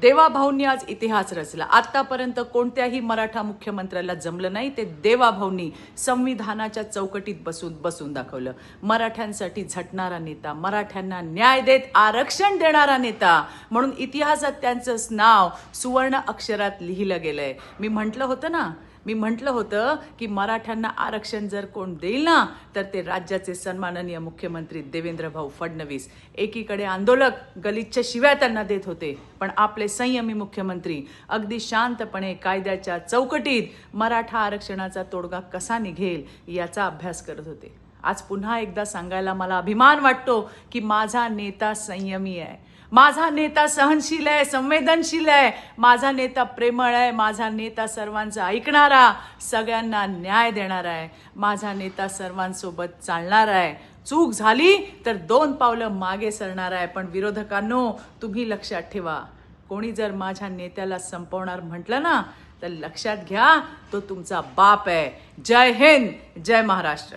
देवाभाऊंनी आज इतिहास रचला. आतापर्यंत कोणत्याही मराठा मुख्यमंत्र्याला जमलं नाही ते देवाभाऊंनी संविधानाच्या चौकटीत बसून बसून दाखवलं. मराठ्यांसाठी झटणारा नेता मराठ्यांना न्याय देत आरक्षण देणारा नेता म्हणून इतिहासात त्यांचं नाव सुवर्ण अक्षरात लिहिलं गेलंय. मी म्हटलं होतं ना मी म्हटलं होतं की मराठ्यांना आरक्षण जर कोण देईल ना तर ते राज्याचे सन्माननीय मुख्यमंत्री देवेंद्र भाऊ फडणवीस. एकीकडे आंदोलक गलिच्छ शिव्या त्यांना देत होते पण आपले संयमी मुख्यमंत्री अगदी शांतपणे कायद्याच्या चौकटीत मराठा आरक्षणाचा तोडगा कसा निघेल याचा अभ्यास करत होते. आज पुन्हा एकदा सांगायला मला अभिमान वाटतो की माझा नेता संयमी आहे. माझा नेता सहनशील आहे संवेदनशील आहे. माझा नेता प्रेमळ आहे माझा नेता सर्वांचा ऐकणारा सगळ्यांना न्याय देणार आहे. माझा नेता सर्वांसोबत चालणार आहे. चूक झाली तर दोन पावलं मागे सरणार आहे. पण विरोधकांनो तुम्ही लक्षात ठेवा. कोणी जर माझ्या नेत्याला संपवणार म्हटलं ना तर लक्षात घ्या तो तुमचा बाप आहे. जय हिंद जय महाराष्ट्र.